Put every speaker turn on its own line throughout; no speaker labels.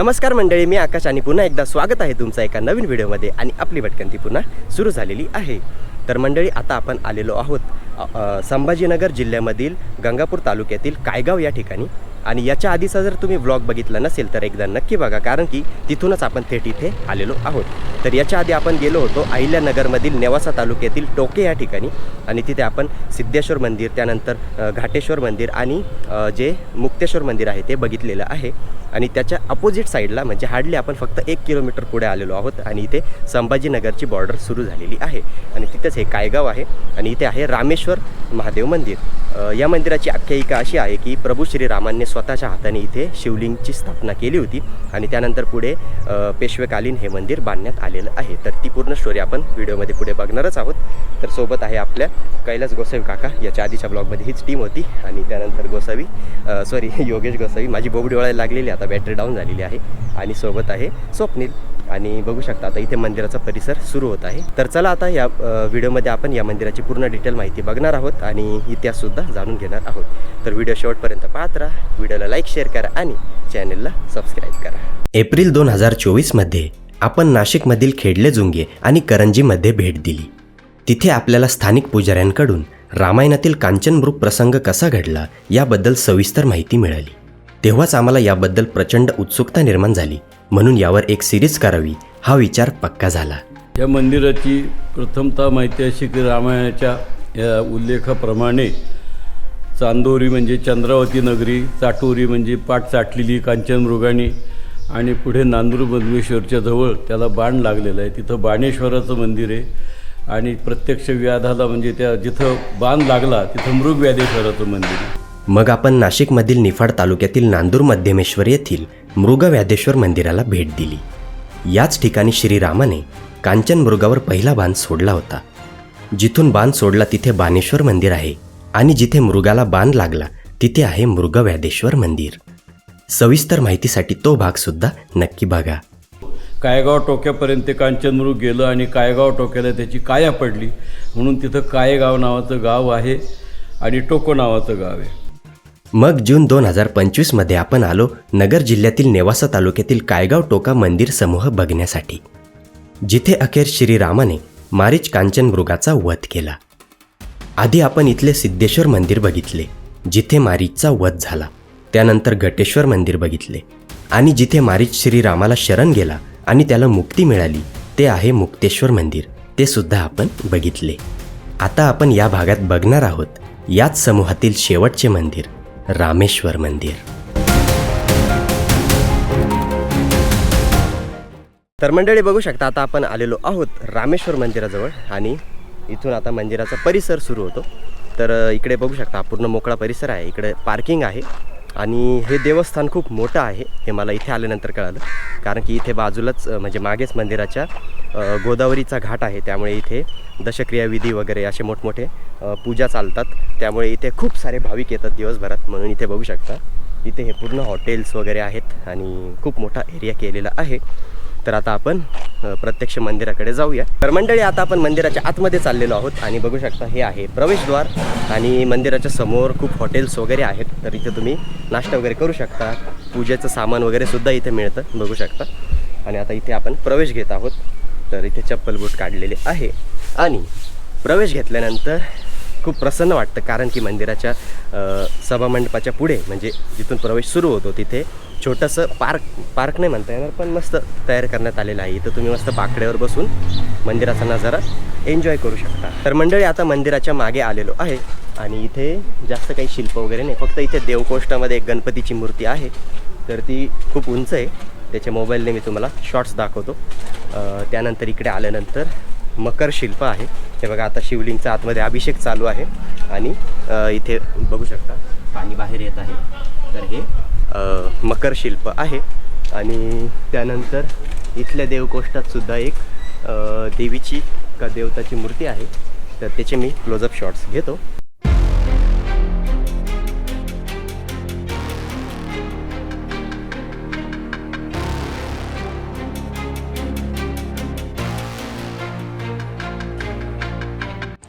नमस्कार मंडळी मी आकाश आणि पुन्हा एकदा स्वागत आहे तुमचा एका नवीन व्हिडिओमध्ये आणि आपली भटकंती पुन्हा सुरू झालेली आहे. तर मंडळी आता आपण आलेलो आहोत संभाजीनगर जिल्ह्यामधील गंगापूर तालुक्यातील कायगाव या ठिकाणी. आणि याच्या आधीचा जर तुम्ही व्लॉग बघितला नसेल तर एकदा नक्की बघा कारण की तिथूनच आपण थेट इथे आलेलो आहोत. तर याच्या आधी आपण गेलो होतो अहिल्यानगरमधील नेवासा तालुक्यातील टोके या ठिकाणी. आणि तिथे आपण सिद्धेश्वर मंदिर त्यानंतर घाटेश्वर मंदिर आणि जे मुक्तेश्वर मंदिर आहे ते बघितलेलं आहे. आणि त्याच्या अपोजिट साईडला म्हणजे हार्डली आपण फक्त एक किलोमीटर पुढे आलेलो आहोत आणि इथे संभाजीनगरची बॉर्डर सुरू झालेली आहे. आणि तिथेच हे कायगाव आहे आणि इथे आहे रामेश्वर महादेव मंदिर. या मंदिराची आख्यायिका अशी आहे की प्रभू श्रीरामांनी स्वतःच्या हाताने इथे शिवलिंगची स्थापना केली होती आणि त्यानंतर पुढे पेशवेकालीन हे मंदिर बांधण्यात आलेलं आहे. तर ती पूर्ण स्टोरी आपण व्हिडिओमध्ये पुढे बघणारच आहोत. तर सोबत आहे आपल्या कैलास गोसावी काका. याच्या आधीच्या ब्लॉगमध्ये हीच टीम होती आणि त्यानंतर गोसावी सॉरी योगेश गोसावी. माझी बोबडी वळायला लागलेली आता. आता बॅटरी डाऊन झालेली आहे आणि सोबत आहे स्वप्नील. आणि बघू शकता आता इथे मंदिराचा परिसर सुरू होत आहे. तर चला आता या व्हिडिओमध्ये आपण या मंदिराची पूर्ण डिटेल माहिती बघणार आहोत आणि इतिहाससुद्धा जाणून घेणार आहोत. तर व्हिडिओ शेवटपर्यंत पाहत राहा. व्हिडिओला लाईक शेअर करा आणि चॅनलला सबस्क्राईब करा. एप्रिल दोन हजार चोवीसमध्ये आपण नाशिकमधील खेडले जुंगे आणि करंजीमध्ये भेट दिली. तिथे आपल्याला स्थानिक पुजाऱ्यांकडून रामायणातील कांचनमृग प्रसंग कसा घडला याबद्दल सविस्तर माहिती मिळाली. तेव्हाच आम्हाला याबद्दल प्रचंड उत्सुकता निर्माण झाली. म्हणून यावर एक सिरीज करावी हा विचार पक्का झाला.
या मंदिराची प्रथमतः माहिती अशी की रामायणाच्या या उल्लेखाप्रमाणे चांदोरी म्हणजे चंद्रावती नगरी चाटोरी म्हणजे पाठ चाटलेली कांचनमृगानी आणि पुढे नांदूर बदमेश्वरच्या जवळ त्याला बाण लागलेलं आहे. तिथं बाणेश्वराचं मंदिर आहे आणि प्रत्यक्ष व्याधाला म्हणजे त्या जिथं बाण लागला तिथं मृग व्याधेश्वराचं मंदिर आहे.
मग आपण नाशिकमधील निफाड तालुक्यातील नांदूर मध्यमेश्वर येथील मृगव्याधेश्वर मंदिराला भेट दिली. याच ठिकाणी श्रीरामाने कांचन मृगावर पहिला बाण सोडला होता. जिथून बाण सोडला तिथे बाणेश्वर मंदिर आहे आणि जिथे मृगाला बाण लागला तिथे आहे मृगव्याधेश्वर मंदिर. सविस्तर माहितीसाठी तो भाग सुद्धा नक्की बघा.
कायगाव टोक्यापर्यंत ते कांचनमृग गेलं आणि कायगाव टोक्याला त्याची काया पडली. म्हणून तिथं कायगाव नावाचं गाव आहे आणि टोको नावाचं गाव आहे.
मग जून दोन हजार पंचवीसमध्ये आपण आलो नगर जिल्ह्यातील नेवासा तालुक्यातील कायगाव टोका मंदिर समूह बघण्यासाठी. जिथे अखेर श्रीरामाने मारीच कांचन मृगाचा वध केला. आधी आपण इथले सिद्धेश्वर मंदिर बघितले जिथे मारीचचा वध झाला. त्यानंतर घटेश्वर मंदिर बघितले आणि जिथे मारीच श्रीरामाला शरण गेला आणि त्याला मुक्ती मिळाली ते आहे मुक्तेश्वर मंदिर. ते सुद्धा आपण बघितले. आता आपण या भागात बघणार आहोत याच समूहातील शेवटचे मंदिर. रामेश्वर मंदिर. तर मंडळी बघू शकता आता आपण आलेलो आहोत रामेश्वर मंदिराजवळ आणि इथून आता मंदिराचा परिसर सुरू होतो. तर इकडे बघू शकता पूर्ण मोकळा परिसर आहे. इकडे पार्किंग आहे. आणि हे देवस्थान खूप मोठं आहे हे मला इथे आल्यानंतर कळालं. कारण की इथे बाजूलाच म्हणजे मागेच मंदिराच्या गोदावरीचा घाट आहे. त्यामुळे इथे दशक्रिया विधी वगैरे असे मोठमोठे पूजा चालतात. त्यामुळे इथे खूप सारे भाविक येतात दिवसभरात म्हणून इथे बघू शकता. इथे हे पूर्ण हॉटेल्स वगैरे आहेत आणि खूप मोठा एरिया केलेला आहे. तर आता आपण प्रत्यक्ष मंदिराकडे जाऊया. तर मंडळी आता आपण मंदिराच्या आतमध्ये चाललेलो आहोत आणि बघू शकता हे आहे प्रवेशद्वार आणि मंदिराच्या समोर खूप हॉटेल्स वगैरे आहेत. तर इथे तुम्ही नाश्ता वगैरे करू शकता. पूजेचं सामान वगैरे सुद्धा इथे मिळतं बघू शकता. आणि आता इथे आपण प्रवेश घेत आहोत. तर इथे चप्पल बूट काढलेले आहे. आणि प्रवेश घेतल्यानंतर खूप प्रसन्न वाटतं कारण की मंदिराच्या सभामंडपाच्या पुढे म्हणजे जिथून प्रवेश सुरू होतो तिथे छोटंसं पार्क पार्क नाही म्हणता येणार पण मस्त तयार करण्यात आलेलं आहे. इथं तुम्ही मस्त बाकड्यावर बसून मंदिराचा नजारा एन्जॉय करू शकता. तर मंडळी आता मंदिराच्या मागे आलेलो आहे आणि इथे जास्त काही शिल्प वगैरे नाही. फक्त इथे देवकोष्ठामध्ये एक गणपतीची मूर्ती आहे. तर ती खूप उंच आहे. त्याच्या मोबाईलने मी तुम्हाला शॉर्ट्स दाखवतो. त्यानंतर इकडे आल्यानंतर मकर शिल्प आहे. हे बघा आता शिवलिंगचा आतमध्ये अभिषेक चालू आहे. आणि इथे बघू शकता पाणी बाहेर येत आहे. तर हे मकर शिल्प आहे. आणि त्यानंतर इथल्या देवकोष्ठात सुद्धा एक देवीची का देवताची मूर्ती आहे. तर त्याचे मी क्लोजअप शॉट्स घेतो.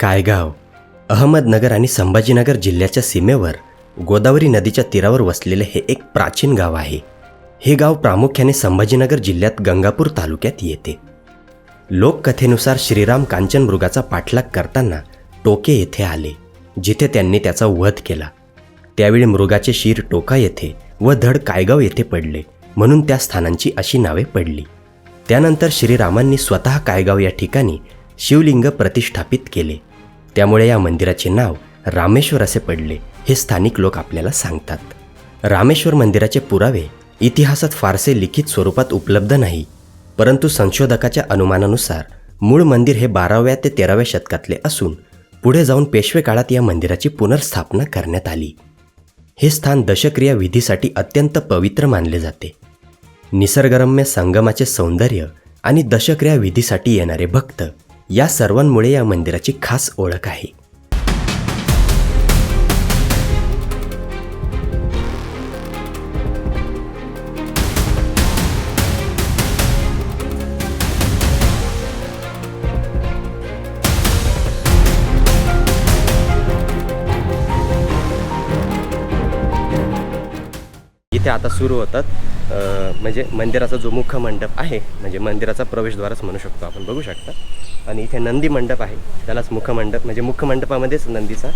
कायगाव अहमदनगर आणि संभाजीनगर जिल्ह्याच्या सीमेवर गोदावरी नदीच्या तीरावर वसलेले हे एक प्राचीन गाव आहे. हे गाव प्रामुख्याने संभाजीनगर जिल्ह्यात गंगापूर तालुक्यात येते. लोककथेनुसार श्रीराम कांचन मृगाचा पाठलाग करताना टोके येथे आले जिथे त्यांनी त्याचा वध केला. त्यावेळी मृगाचे शिर टोका येथे व धड कायगाव येथे पडले म्हणून त्या स्थानांची अशी नावे पडली. त्यानंतर श्रीरामांनी स्वतः कायगाव या ठिकाणी शिवलिंग प्रतिष्ठापित केले. त्यामुळे या मंदिराचे नाव रामेश्वर असे पडले. हे स्थानिक लोक आपल्याला सांगतात. रामेश्वर मंदिराचे पुरावे इतिहासात फारसे लिखित स्वरूपात उपलब्ध नाही परंतु संशोधकाच्या अनुमानानुसार मूळ मंदिर हे बाराव्या ते तेराव्या शतकातले असून पुढे जाऊन पेशवे काळात या मंदिराची पुनर्स्थापना करण्यात आली. हे स्थान दशक्रिया विधीसाठी अत्यंत पवित्र मानले जाते. निसर्गरम्य संगमाचे सौंदर्य आणि दशक्रिया विधीसाठी येणारे भक्त या सर्वांमुळे या मंदिराची खास ओळख आहे. आता सुरू होतात. म्हणजे मंदिराचा जो मुख्य मंडप आहे म्हणजे मंदिराचा प्रवेशद्वारच म्हणू शकतो आपण बघू शकता. आणि इथे नंदी मंडप आहे त्यालाच मुख्य मंडप म्हणजे मुख्य मंडपामध्येच नंदीचा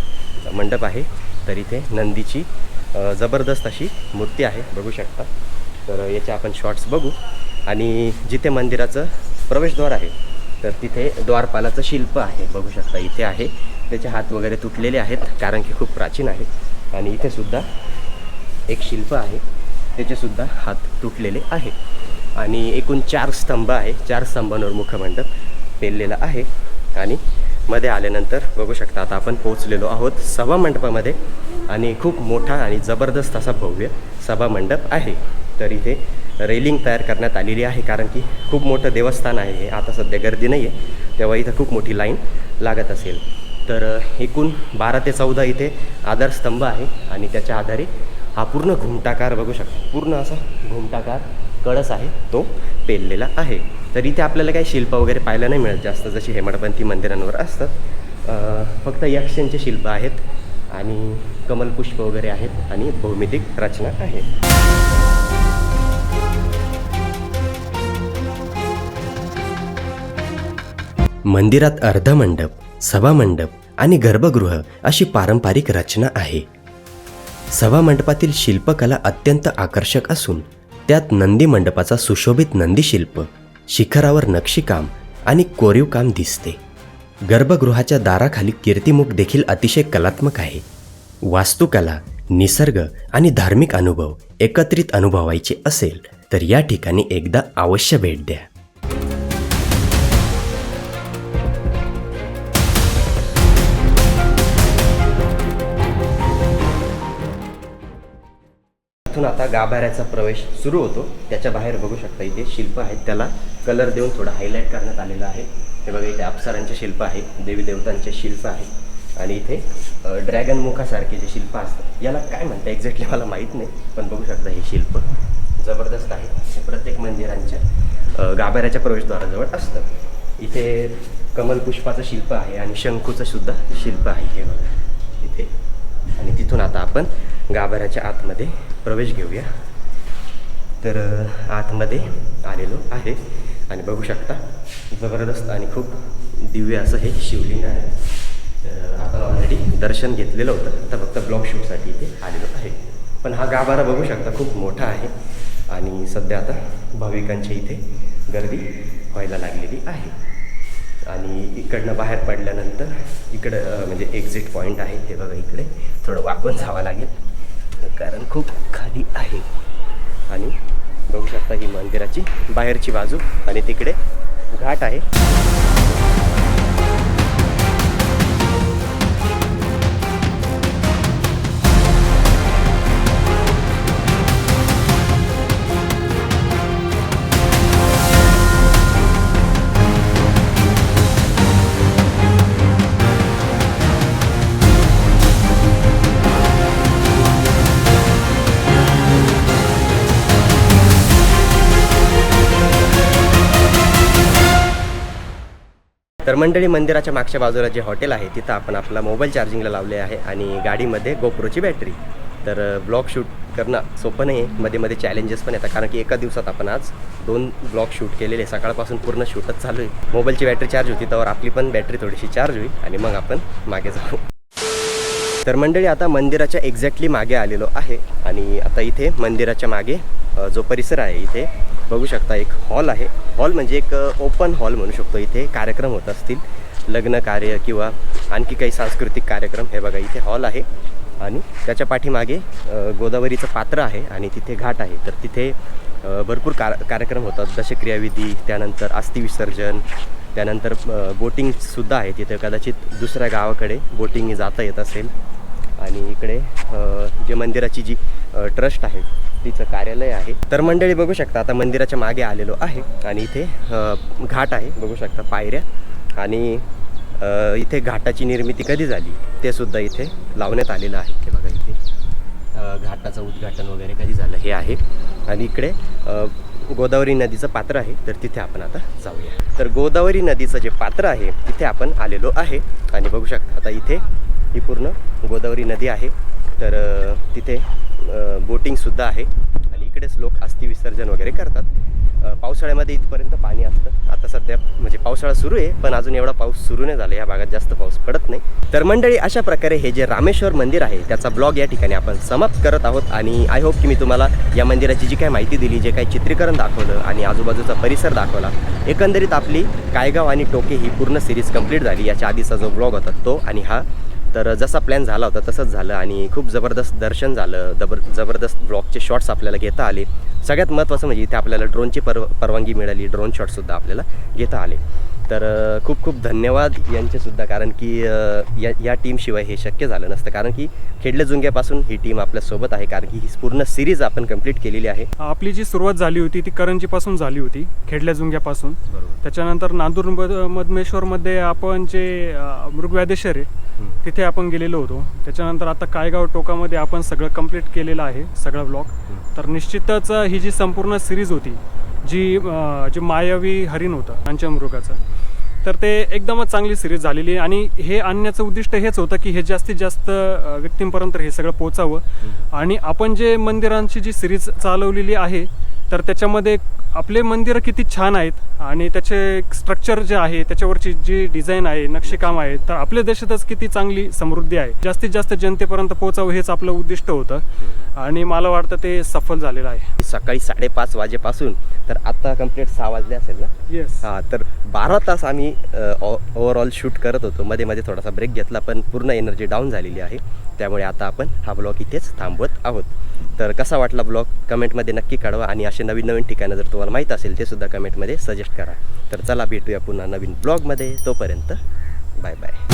मंडप आहे. तर इथे नंदीची जबरदस्त अशी मूर्ती आहे बघू शकता. तर याचे आपण शॉर्ट्स बघू. आणि जिथे मंदिराचं प्रवेशद्वार आहे तर तिथे द्वारपालाचं शिल्प आहे बघू शकता. इथे आहे त्याचे हात वगैरे तुटलेले आहेत कारण की खूप प्राचीन आहे. आणि इथे सुद्धा एक शिल्प आहे. त्याचेसुद्धा हात तुटलेले आहे. आणि एकूण चार स्तंभ आहे. चार स्तंभांवर मुखमंडप पेललेला आहे. आणि मध्ये आल्यानंतर बघू शकता आता आपण पोहोचलेलो आहोत सभा मंडपामध्ये. आणि खूप मोठा आणि जबरदस्त असा भव्य सभा मंडप आहे. तर इथे रेलिंग तयार करण्यात आलेली आहे कारण की खूप मोठं देवस्थान आहे हे. आता सध्या गर्दी नाही आहे तेव्हा इथं खूप मोठी लाईन लागत असेल. तर एकूण बारा ते चौदा इथे आधारस्तंभ आहे. आणि त्याच्या आधारे हा पूर्ण घुमटाकार बघू शकता. पूर्ण असा घुमटाकार कळस आहे. तो पेललेला आहे. तर इथे आपल्याला काही शिल्प वगैरे पाहायला नाही मिळत जास्त. जशी हेमाडपंथी मंदिरांवर असतात. फक्त यक्षांचे शिल्प आहेत आणि कमलपुष्प वगैरे आहेत आणि भौमितिक रचना आहेत मंदिरात अर्धमंडप सभामंडप आणि गर्भगृह अशी पारंपरिक रचना आहे. सभामंडपातील शिल्पकला अत्यंत आकर्षक असून त्यात नंदी मंडपाचा सुशोभित नंदीशिल्प शिखरावर नक्षीकाम आणि कोरीव काम दिसते. गर्भगृहाच्या दाराखाली कीर्तिमुख देखील अतिशय कलात्मक आहे. वास्तुकला निसर्ग आणि धार्मिक अनुभव एकत्रित अनुभवायचे असेल तर या ठिकाणी एकदा अवश्य भेट द्या. बाजूला आता गाभाऱ्याचा प्रवेश सुरू होतो. त्याच्या बाहेर बघू शकता इथे शिल्प आहेत. त्याला कलर देऊन थोडं हायलाईट करण्यात आलेलं आहे. हे बघा इथे अप्सरांचे शिल्प आहे देवी देवतांचे शिल्प आहे आणि इथे ड्रॅगन मुखासारखे जे शिल्प असतात याला काय म्हणतात एक्झॅक्टली मला माहीत नाही पण बघू शकता हे शिल्प जबरदस्त आहे. हे प्रत्येक मंदिरांच्या गाभाऱ्याच्या प्रवेशद्वाराजवळ असतं. इथे कमलपुष्पाचं शिल्प आहे आणि शंकूचं सुद्धा शिल्प आहे. हे बघा इथे. आणि तिथून आता आपण गाभाऱ्याच्या आतमध्ये प्रवेश घेऊया. तर आतमध्ये आलेलो आहे. आणि बघू शकता जबरदस्त आणि खूप दिव्य असं हे शिवलिंग आहे. तर आपण ऑलरेडी दर्शन घेतलेलं होतं. आता फक्त ब्लॉक शूटसाठी इथे आलेलो आहे. पण हा गाभारा बघू शकता खूप मोठा आहे. आणि सध्या आता भाविकांची इथे गर्दी व्हायला लागलेली आहे. आणि इकडनं बाहेर पडल्यानंतर इकडं म्हणजे एक्झिट पॉईंट आहे. ते बघा इकडे थोडं वाकून जावं लागेल. कारण खूप खाली आहे. आणि बघू शकता ही मंदिराची बाहेरची बाजू आणि तिकडे घाट आहे. तर मंडळी मंदिराच्या मागच्या बाजूला जे हॉटेल आहे तिथं आपण आपला मोबाईल चार्जिंगला लावले आहे आणि गाडीमध्ये गोप्रोची बॅटरी. तर ब्लॉग शूट करणं सोपं नाही आहे मध्ये मध्ये चॅलेंजेस पण येतात. कारण की एका दिवसात आपण आज दोन ब्लॉग शूट केलेले. सकाळपासून पूर्ण शूटच चालू आहे. मोबाईलची बॅटरी चार्ज होती त्यावर आपली पण बॅटरी थोडीशी चार्ज होईल आणि मग आपण मागे जाऊ. तर मंडळी आता मंदिराच्या एक्झॅक्टली मागे आलेलो आहे आणि आता इथे मंदिराच्या मागे जो परिसर आहे इथे बघू शकता एक हॉल आहे. हॉल म्हणजे एक ओपन हॉल म्हणू शकतो इथे. कार्यक्रम होत असतील. लग्न कार्य किंवा आणखी काही सांस्कृतिक कार्यक्रम. हे बघा इथे हॉल आहे. आणि त्याच्या पाठीमागे गोदावरीचं पात्र आहे आणि तिथे घाट आहे. तर तिथे भरपूर कार कार्यक्रम होतात. दशक्रियाविधी त्यानंतर अस्थिविसर्जन त्यानंतर बोटिंगसुद्धा आहे. तिथे कदाचित दुसऱ्या गावाकडे बोटिंग जाता येत असेल. आणि इकडे जे मंदिराची जी ट्रस्ट आहे तिचं कार्यालय आहे. तर मंडळी बघू शकता आता मंदिराच्या मागे आलेलो आहे आणि इथे घाट आहे बघू शकता पायऱ्या. आणि इथे घाटाची निर्मिती कधी झाली ते सुद्धा इथे लावण्यात आलेलं आहे. हे बघा इथे. घाटाचं उद्घाटन वगैरे कधी झालं हे आहे. आणि इकडे गोदावरी नदीचं पात्र आहे तर तिथे आपण आता जाऊया. तर गोदावरी नदीचं जे पात्र आहे तिथे आपण आलेलो आहे. आणि बघू शकता आता इथे ही पूर्ण गोदावरी नदी आहे. तर तिथे बोटिंगसुद्धा आहे. आणि इकडेच लोक अस्थि विसर्जन वगैरे करतात. पावसाळ्यामध्ये इथपर्यंत पाणी असतं. आता सध्या म्हणजे पावसाळा सुरू आहे पण अजून एवढा पाऊस सुरू नाही झाला. या भागात जास्त पाऊस पडत नाही. तर मंडळी अशा प्रकारे हे जे रामेश्वर मंदिर आहे त्याचा ब्लॉग या ठिकाणी आपण समाप्त करत आहोत. आणि आय होप की मी तुम्हाला या मंदिराची जी काही माहिती दिली जे काही चित्रीकरण दाखवलं आणि आजूबाजूचा परिसर दाखवला एकंदरीत आपली कायगाव आणि टोके ही पूर्ण सिरीज कंप्लीट झाली. याच्या आधीचा जो ब्लॉग होता तो आणि हा तर जसा प्लॅन झाला होता तसंच झालं आणि खूप जबरदस्त दर्शन झालं जबर जबरदस्त ब्लॉकचे शॉट्स आपल्याला घेता आले. सगळ्यात महत्त्वाचं म्हणजे इथे आपल्याला ड्रोनची परव परवानगी मिळाली ड्रोन शॉटसुद्धा आपल्याला घेता आले. तर खूप खूप धन्यवाद यांचेसुद्धा कारण की या या टीमशिवाय हे शक्य झालं नसतं. कारण की खेडले जुंग्यापासून ही टीम आपल्यासोबत आहे कारण की ही पूर्ण सिरीज आपण कंप्लीट केलेली आहे.
आपली जी सुरुवात झाली होती ती करंजीपासून झाली होती खेडल्या जुंग्यापासून.
बरोबर.
त्याच्यानंतर नांदूर मध- मधमेश्वरमध्ये आपण जे मृगव्याधेश्वर आहे तिथे आपण गेलेलो होतो. त्याच्यानंतर आता कायगाव टोकामध्ये आपण सगळं कंप्लीट केलेलं आहे सगळा ब्लॉग तर निश्चितच ही जी संपूर्ण सिरीज होती जी जे मायावी हरिण होतं कांचनमृगाचं तर ते एकदमच चांगली सिरीज झालेली आहे. आणि हे आणण्याचं उद्दिष्ट हेच होतं की हे जास्तीत जास्त व्यक्तींपर्यंत हे सगळं पोचावं. आणि आपण जे मंदिरांची जी सिरीज चालवलेली आहे तर त्याच्यामध्ये आपले मंदिरं किती छान आहेत आणि त्याचे स्ट्रक्चर जे आहे त्याच्यावरची जी डिझाईन आहे नक्षीकाम आहे तर आपल्या देशातच किती चांगली समृद्धी आहे. जास्तीत जास्त जनतेपर्यंत पोहोचावं हेच आपलं उद्दिष्ट होतं आणि मला वाटतं ते सफल झालेलं आहे.
सकाळी साडेपाच वाजेपासून तर आता कंप्लीट सहा वाजले असेल ना?
येस
हां तर बारा तास आम्ही ओव्हरऑल शूट करत होतो. मध्ये मध्ये थोडासा ब्रेक घेतला पण पूर्ण एनर्जी डाऊन झालेली आहे. त्यामुळे आता आपण हा ब्लॉग इथेच थांबवत आहोत. तर कसा वाटला ब्लॉग कमेंटमध्ये नक्की कळवा आणि असे नवीन नवीन ठिकाणं जर तुम्हाला माहीत असेल ते सुद्धा कमेंटमध्ये सजेस्ट करा. तर चला भेटूया पुन्हा नवीन ब्लॉगमध्ये तोपर्यंत बाय बाय